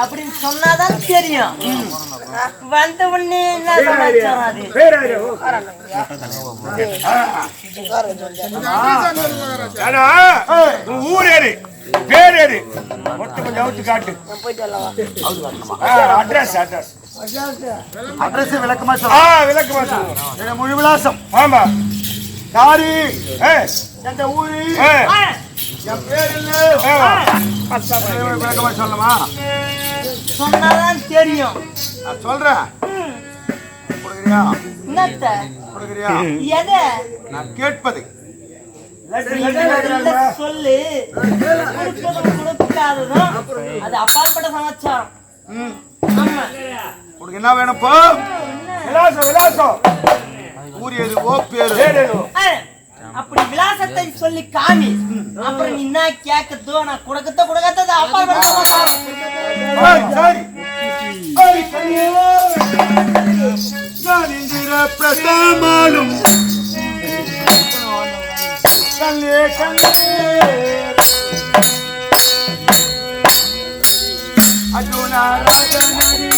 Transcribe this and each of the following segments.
அப்படின்னு சொன்னாதான் தெரியும். வந்த உடனே என்ன சமாச்சாரம் அது? ஏன்னா, உன் ஊர் ஏது பேர் ஏது மொத்தம் கொஞ்சம் அவுத்து காட்டு. அட்ரஸ் அட்ரஸ் அட்ரஸ் விளக்கமா ஆ சொல்ல விளக்கமா சொல்லுங்க. மொழி விலாசம். ஆமா. யாரு? எந்த ஊரு? என் பேர் இல்ல சொன்னாதான் தெரியும் நான் சொல்றேன் கொடுக்குறியா என்னத்த கொடுக்குறியா எதை நான் கேட்பது சொல்லு கொடுக்காததும் அது அப்பாற்பட்ட சமாச்சாரம் உனக்கு என்ன வேணும்ப்பா விலாசம் விலாசம் ஊர் எது ஓ பேரு அப்படி விலாசத்தை சொல்லி காமி. அப்புறம் நீ என்ன கேட்கதோ நான் கொடுக்கத்த கொடுக்கத்தது கண்ணே கண்ணே. அர்ஜுனா ராஜனடி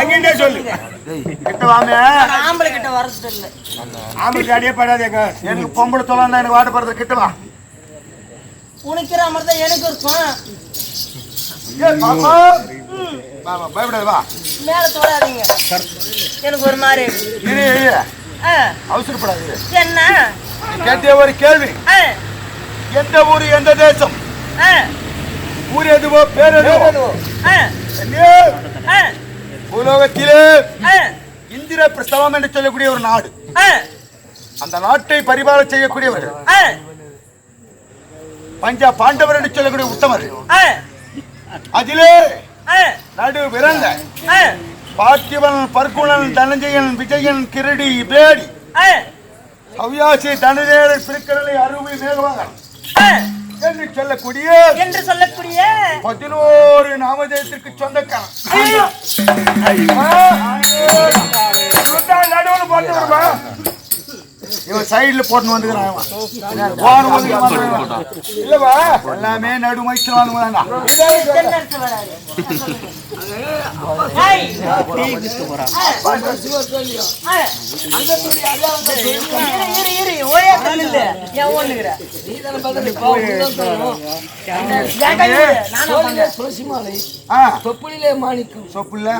அங்கிட்டே சொல்லு. கிட்ட வாமே. நான் ஆம்பளை கிட்ட வரது இல்ல ஆம்பளுக்கு அடியே படாதேங்க எனக்கு பொம்பளை தொலை எனக்கு வாட்ட போறது கிட்ட வா. உனக்கிற மாதிரி தான் எனக்கு இருக்கும். மேல தொடாதீங்க. எனக்கு ஒரு மாதிரி. அவசரப்படாது. என்ன? கேட்டிய ஒரு கேள்வி? எந்த ஊரு எந்த தேசம்? ஊர் எதுவோ பேர் எதுவோ? பூலோகத்திலே இந்திர பிரஸ்தவம் என்று சொல்லக்கூடிய ஒரு நாடு. அந்த நாட்டை பரிபாலம் செய்யக்கூடியவர்கள் பஞ்ச பாண்டவர் என்று சொல்லக்கூடிய உத்தமர்கள் ஆ, அதிலே நடு விரண்ட ஆ, பார்த்திபன் பர்குணன் தனஞ்சயன் விஜயன் கிரடி பேடி ஆ, சவ்யாசி தனதேரர் பிரிக்கடலை அருவி மேகவாகன் என்று சொல்லக்கூடிய என்று சொல்லக்கூடிய பதினோரு நாமதேயத்திற்கு சொந்தக்காரன். நடுவில் போட்டு வருமா இவன் சைடுல போட்டு வந்துக்கிறான் எல்லாமே நடு. துளசிமாலை ஆ தொப்புளிலே மாணிக்கம் சொப்பு இல்ல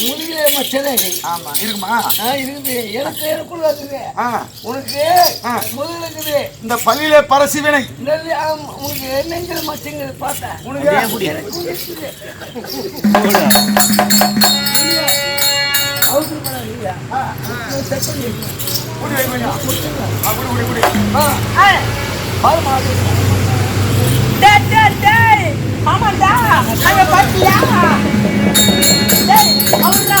முதுகிலே மச்சனகை ஆமா. இருக்குமா? ஆ, இருக்குது. எனக்கு எனக்குள்ள இருக்குது ஆ. உனக்கு ஆ. முதுகுல இருக்குது இந்த பள்ளியிலே பரசிவினை நெல்லு, ஆ, உனக்கு நெஞ்சல் மச்சங்கிறது பார்த்தேன். உனக்கு டேய். ஆமாண்டா. அங்க பாத்தியா?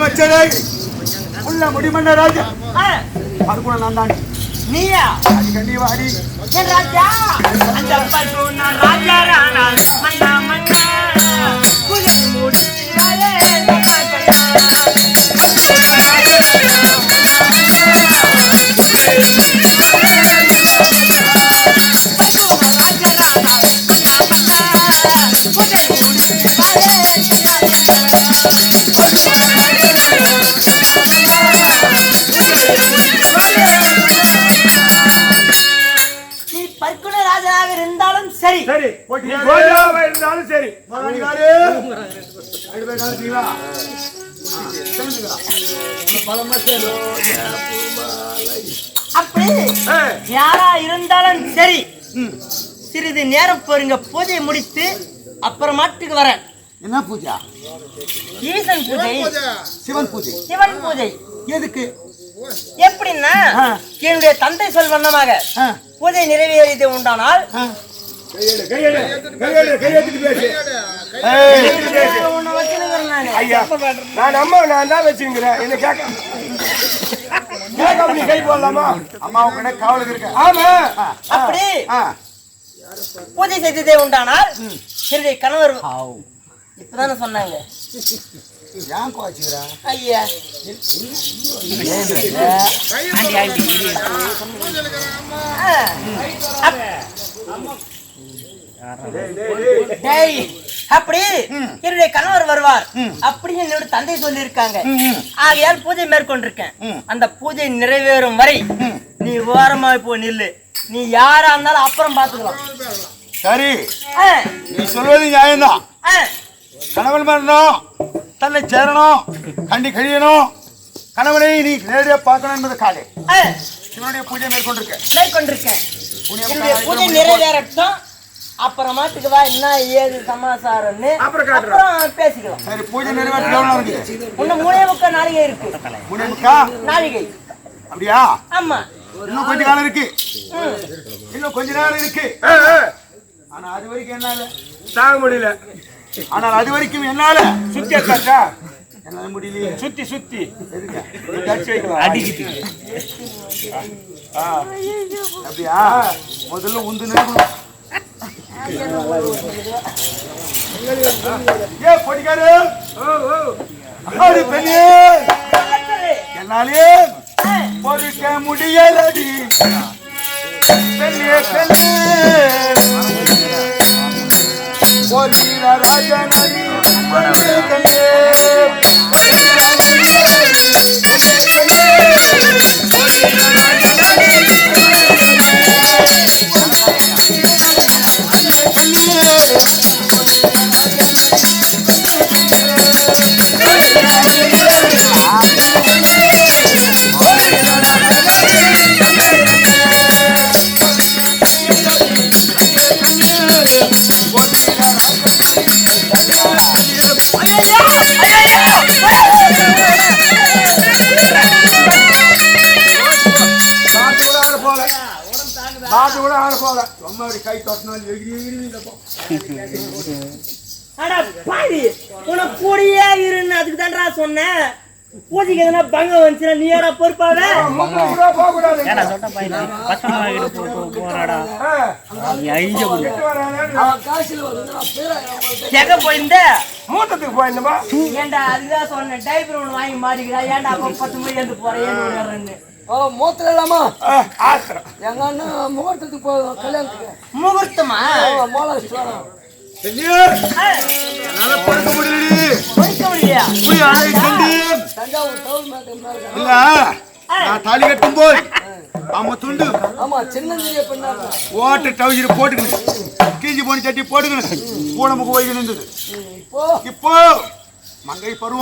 மச்சரை உள்ள முடிமன்ன ராஜா. ஆ. அதுக்குள்ள நான் தான். நீயா? அடி கண்டி வாடி. என் ராஜா! அந்த பட்டு நான் ராஜா ராணா மன்னா மன்னா. முடிச்சாலே அப்படி? யாரா இருந்தாலும் சரி. சிறிது நேரம் பொறுங்க. பூஜை முடித்து அப்புறமாட்டுக்கு வரேன். என்ன பூஜா? ஈசன் பூஜை. சிவன் பூஜை. சிவன் பூஜை. எதுக்கு? எப்படின்னா என்னுடைய தந்தை சொல் வண்ணமாக பூஜை நிறைவேறியது உண்டானால் வச்சுருக்கிறேன் நானு. அம்மா நான் தான் வச்சுக்கிறேன். என்ன கேட்க கேட்காம நீ கை போடலாமா? அம்மா உங்க காவலுக்கு இருக்க. ஆமா. அப்படி? பூஜை செய்ததே உண்டானால் என்னுடைய கணவர் இப்பதானே சொன்னாங்க. ஏன் ஐயா. ஆ. அப்- டேய், அப்படி என்னுடைய கணவர் வருவார். அப்படி என்னோட தந்தை சொல்லியிருக்காங்க. ஆகையால் பூஜை மேற்கொண்டிருக்கேன். அந்த பூஜை நிறைவேறும் வரை நீ ஓரமா போ நில்லு. நீ யாரா இருந்தாலும் அப்புறம் பாத்துக்கலாம் சரி. நீ சொல்வது நியாயம்தான். கணவன் மரணம் தன்னை சேரணும் கண்டி கழியணும். கணவனை நீ நேரடியாக பார்க்கணும் என்பதற்காக ஆ, சிவனுடைய பூஜை மேற்கொண்டிருக்க மேற்கொண்டிருக்கேன். என்னுடைய பூஜை நிறைவேறட்டும். அப்புறமாட்டுக்கு வா என்ன ஏது சமாசாரம்னு. அப்புறம். அப்புறம் பேசிக்கலாம். சரி பூஜை நிறைவேற்ற இன்னும் மூணே முக்கால் நாளிகை இருக்கு. மூணே முக்கா? நாளிகை. அப்படியா? ஆமா. இன்னும் கொஞ்ச காலம் இருக்கு. இன்னும் கொஞ்ச நேரம் இருக்கு. ஆனா அது வரைக்கும் என்னால? தாங்க முடியல. ஆனால் அது வரைக்கும் என்னால? சுத்தி எடுத்தாச்சா என்னால முடியலையே. சுத்தி சுத்தி. அடிக்கிட்டு அப்படியா? முதல்ல உந்து நிற்கணும் ஏ பொடிக்காரு. அடி பெண்ணே. என்னாலே பொறுக்க முடியலடி. பெண்ணே பெண்ணே. ஒரு ராஜனடி பாட்டு கூட ஆட போல ரொம்ப அப்படி கை தொட்டினாலும் எகிரி எகிரி. அட பாவி உனக்கு கூடயே இருன்னு அதுக்கு தான்டா சொன்னேன் பூஜைக்கு எதனா பங்கம் வந்துச்சுன்னா நீ ஏடா பொறுப்பாவே போக கூடாது போயிருந்த? மூத்தத்துக்கு போயிருந்தமா ஏன்டா அதுதான் சொன்னேன் டைப்பர் ஒன்று வாங்கி மாட்டிக்கிறா. ஏன்டா அப்போ பத்து மணி எழுந்து போறேன்னு ஓ மூத்திர இல்லாமா ஆத்திரம். எங்க முகூர்த்தத்துக்கு போதும் கல்யாணத்துக்கு. முகூர்த்தமா? மோளம் நான் தாலி கட்டும் போய் ஆமா துண்டு. ஆமா பெண்ணாங்க ஓட்ட டவுசர் போட்டுக்கணும். கீஞ்சி போன சட்டி போட்டுக்கணும். கூட முக வைக்க நின்றது. இப்போ? இப்போ மங்கை பருவம்.